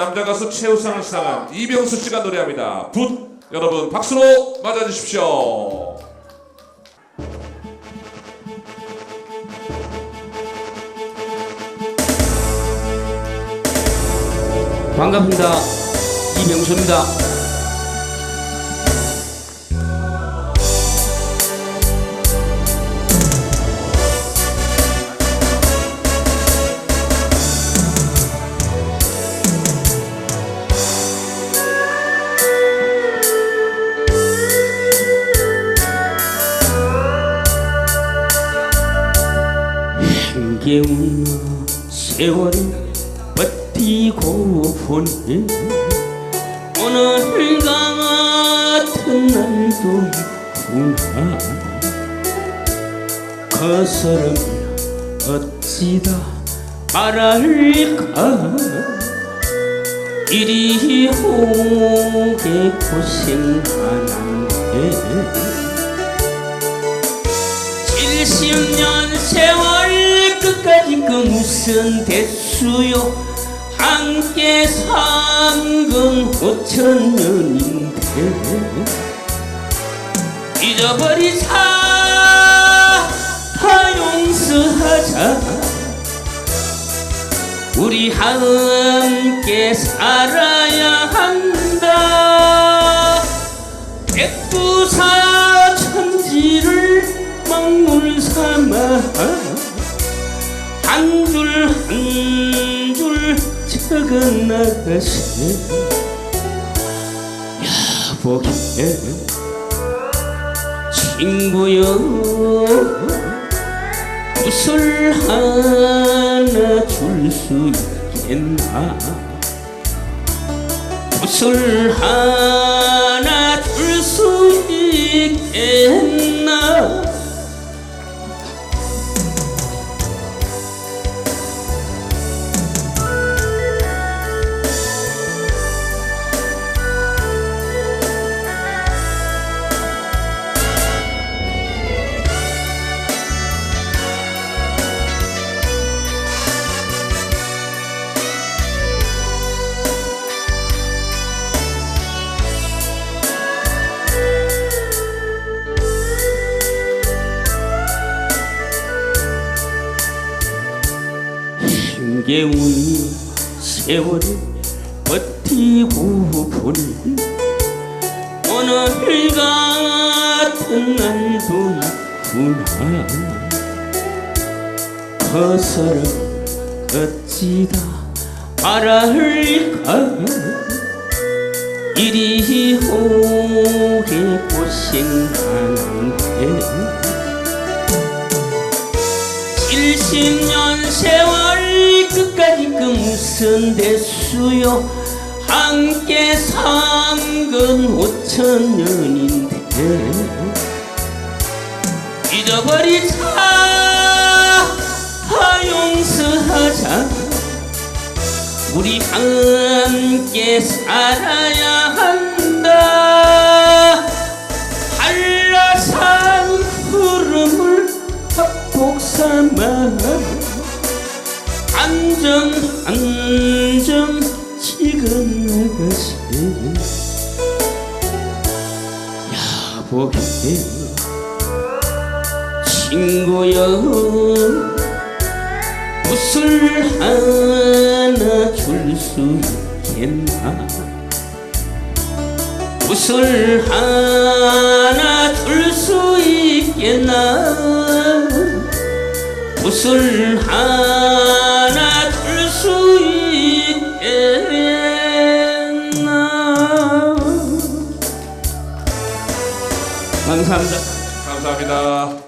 남자 가수 최우상을 수상한 이병수 씨가 노래합니다. 붓 여러분 박수로 맞아주십시오. 반갑습니다. 이명수입니다. 힘겨운 세월을 버티고 보니 오늘 같은 날도 있구나. 그 사람 어찌다 말할까? 이리 오게 고생하는데. 70년 세월 끝까지 그 대수요? 함께 산건 5천 년인데. 잊어버리자 다 용서하자. 우리 함께 살아야 한다. 백두사 천지를 막물 삼 적어나가세 야보게 친구여 웃을 하나 줄 수 있겠나? 옷을 하나 힘겨운 세월을 버티고 보니 오늘 같은 날도 있구나. 그 사람 어찌다 말할까? 이리 오게 고생하는데. 70년 세월 끝까지 그 무슨 대수요? 함께 산건 5천 년인데. 잊어버리자 다 용서하자. 우리 함께 살아야 한다 안전 안전 지금 나가세 야보게 친구여 옷을 하나 줄 수 있겠나? 옷을 하나 줄 수 있겠나? 옷을 하 감사합니다 감사합니다.